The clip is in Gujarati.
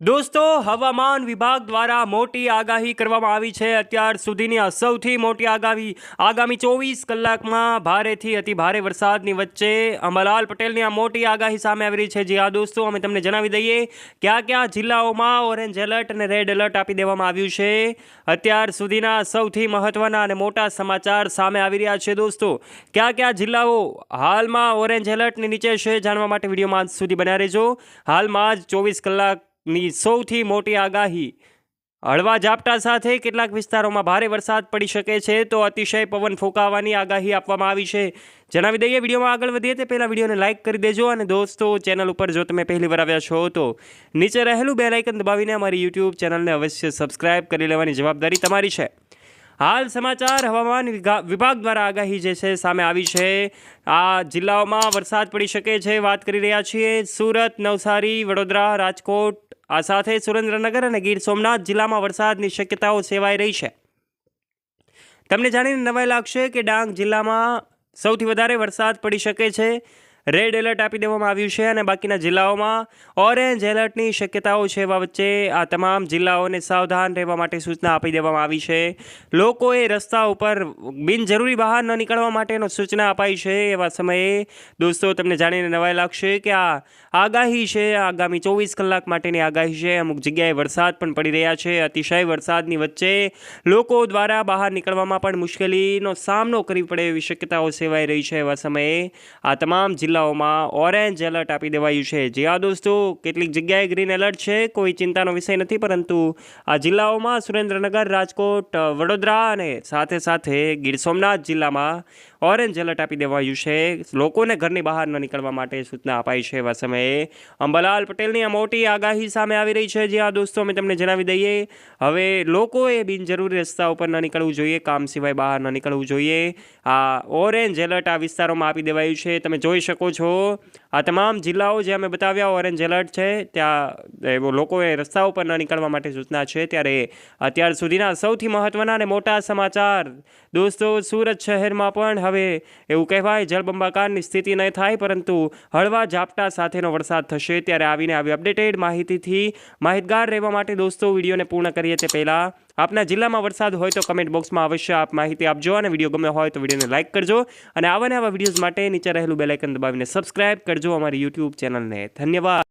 દોસ્તો, હવામાન વિભાગ દ્વારા મોટી આગાહી કરવામાં આવી છે. અત્યાર સુધીની આ સૌથી મોટી આગાહી આગામી ચોવીસ કલાકમાં ભારેથી અતિ ભારે વરસાદની વચ્ચે અંબાલાલ પટેલની આ મોટી આગાહી સામે આવી રહી છે. જી હા, દોસ્તો, અમે તમને જણાવી દઈએ કયા કયા જિલ્લાઓમાં ઓરેન્જ એલર્ટ અને રેડ એલર્ટ આપી દેવામાં આવ્યું છે. અત્યાર સુધીના સૌથી મહત્ત્વના અને મોટા સમાચાર સામે આવી રહ્યા છે, દોસ્તો. કયા કયા જિલ્લાઓ હાલમાં ઓરેન્જ એલર્ટની નીચે છે, જાણવા માટે વિડીયોમાં સુધી બન્યા રહેજો. હાલમાં જ ચોવીસ કલાકની સૌથી મોટી આગાહી. હળવા ઝાપટા સાથે કેટલાક વિસ્તારોમાં ભારે વરસાદ પડી શકે છે તો અતિશય પવન ફૂંકાવાની આગાહી આપવામાં આવી છે. જણાવી દઈએ, વિડીયોમાં આગળ વધીએ તે પહેલાં વિડીયોને લાઇક કરી દેજો અને દોસ્તો, ચેનલ ઉપર જો તમે પહેલી વાર આવ્યા છો તો નીચે રહેલું બે લાઇકન દબાવીને અમારી યુટ્યુબ ચેનલને અવશ્ય સબસ્ક્રાઇબ કરી લેવાની જવાબદારી તમારી છે. હાલ સમાચાર, હવામાન વિભાગ દ્વારા આગાહી જે છે સામે આવી છે. આ જિલ્લાઓમાં વરસાદ પડી શકે છે, વાત કરી રહ્યા છીએ. સુરત, નવસારી, વડોદરા, રાજકોટ આ સાથે સુરેન્દ્રનગર અને ગીર સોમનાથ જિલ્લામાં વરસાદની શક્યતાઓ સેવાઈ રહી છે. તમને જાણીને નવાઈ લાગશે કે ડાંગ જિલ્લામાં સૌથી વધારે વરસાદ પડી શકે છે. રેડ એલર્ટ આપી દેવામાં આવ્યું છે અને બાકીના જિલ્લાઓમાં ઓરેન્જ એલર્ટની શક્યતાઓ છે એવા વચ્ચે આ તમામ જિલ્લાઓને સાવધાન રહેવા માટે સૂચના આપી દેવામાં આવી છે. લોકોએ રસ્તા ઉપર બિનજરૂરી બહાર ન નીકળવા માટેનો સૂચના અપાઈ છે. એવા સમયે દોસ્તો, તમને જાણીને નવાઈ લાગશે કે આ આગાહી છે. આગામી ચોવીસ કલાક માટેની આગાહી છે. અમુક જગ્યાએ વરસાદ પણ પડી રહ્યા છે. અતિશય વરસાદની વચ્ચે લોકો દ્વારા બહાર નીકળવામાં પણ મુશ્કેલીનો સામનો કરવી પડે એવી શક્યતાઓ સેવાઈ રહી છે. એવા સમયે આ તમામ જિલ્લાઓમાં ઓરેન્જ એલર્ટ આપી દેવાયું છે. જે આ દોસ્તો, કેટલીક જગ્યાએ ગ્રીન એલર્ટ છે, કોઈ ચિંતાનો વિષય નથી, પરંતુ આ જિલ્લાઓમાં સુરેન્દ્રનગર, રાજકોટ, વડોદરા અને સાથે સાથે ગીર સોમનાથ જિલ્લામાં ઓરેન્જ એલર્ટ આપી દેવાયું છે. લોકોને ઘરની બહાર ન નીકળવા માટે સૂચના અપાઈ છે. એવા સમયે અંબાલાલ પટેલની આ મોટી આગાહી સામે આવી રહી છે. જે આ દોસ્તો, અમે તમને જણાવી દઈએ, હવે લોકોએ બિનજરૂરી રસ્તા ઉપર ન નીકળવું જોઈએ, કામ સિવાય બહાર ન નીકળવું જોઈએ. આ ઓરેન્જ એલર્ટ આ વિસ્તારોમાં આપી દેવાયું છે. તમે જોઈ શકો છો આ તમામ જિલ્લાઓ જે અમે બતાવ્યા, ઓરેન્જ એલર્ટ છે, ત્યાં લોકોએ રસ્તા ઉપર ન નીકળવા માટે સૂચના છે. ત્યારે અત્યાર સુધીના સૌથી મહત્ત્વના અને મોટા સમાચાર, દોસ્તો, સુરત શહેરમાં પણ હવે એવું કહેવાય, જળબંબાકારની સ્થિતિ નહીં થાય, પરંતુ હળવા ઝાપટા સાથેનો વરસાદ થશે. ત્યારે આવીને આવી અપડેટેડ માહિતીથી માહિતગાર રહેવા માટે, દોસ્તો, વિડીયોને પૂર્ણ કરીએ તે પહેલાં, આપના જિલ્લામાં વરસાદ હોય તો કમેન્ટ બોક્સમાં અવશ્ય આપ માહિતી આપજો અને વીડિયો ગમે હોય તો વિડીયોને લાઇક કરજો. અને આવા ને આવા વિડીયોઝ માટે નીચે રહેલું બેલાઇકન દબાવીને સબસ્ક્રાઇબ કરજો. અમારી યુટ્યુબ ચેનલને ધન્યવાદ.